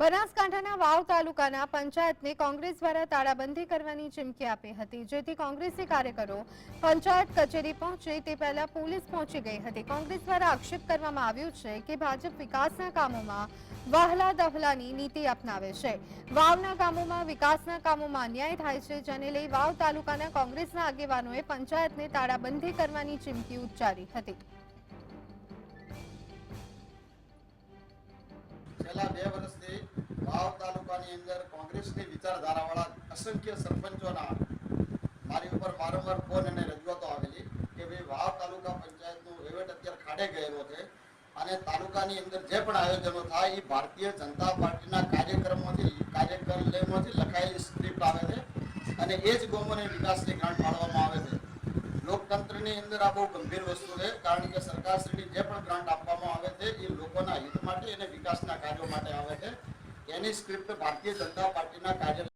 બનાસકાંઠાના વાવ તાલુકાના પંચાયતને કોંગ્રેસ દ્વારા તાળાબંધી કરવાની ચીમકી આપી હતી, જેથી કોંગ્રેસી કાર્યકરો પંચાયત કચેરી પહોંચે તે પહેલા પોલીસ પહોંચી ગઈ હતી. કોંગ્રેસ દ્વારા આક્ષેપ કરવામાં આવ્યું છે કે ભાજપ વિકાસના કામોમાં વહલા દહલાની નીતિ અપનાવે છે. વાવના ગામોમાં વિકાસના કામોમાં અન્યાય થાય છે, જેને લઈ વાવ તાલુકાના કોંગ્રેસના આગેવાનોએ પંચાયતને તાળાબંધી કરવાની ચીમકી ઉચ્ચારી હતી. છેલ્લા બે વર્ષથી વાવ તાલુકાની અંદર કોંગ્રેસની વિચારધારાવાળા અસંખ્ય સરપંચોના મારી ઉપર વારંવાર ફોન અને રજૂઆતો આવેલી કે ભાઈ વાવ તાલુકા પંચાયતનું વહીવટ અત્યારે ખાડે ગયેલો છે. અને તાલુકાની અંદર જે પણ આયોજનો થાય એ ભારતીય જનતા પાર્ટીના કાર્યક્રમોથી કાર્યક્રમોથી લખાયેલી સ્ક્રિપ્ટ આવે છે અને એ જ ગોમોને વિકાસની ગ્રાન્ટ ફાળવવામાં આવે છે. લોકતંત્રની અંદર આ બહુ ગંભીર વસ્તુ છે, કારણ કે સરકારશ્રીની જે પણ ગ્રાન્ટ આપવામાં આવે છે એ લોકોના હિત માટે અને વિકાસના કાર્યો માટે આવે છે. એની સ્ક્રિપ્ટ ભારતીય જનતા પાર્ટીના કાર્ય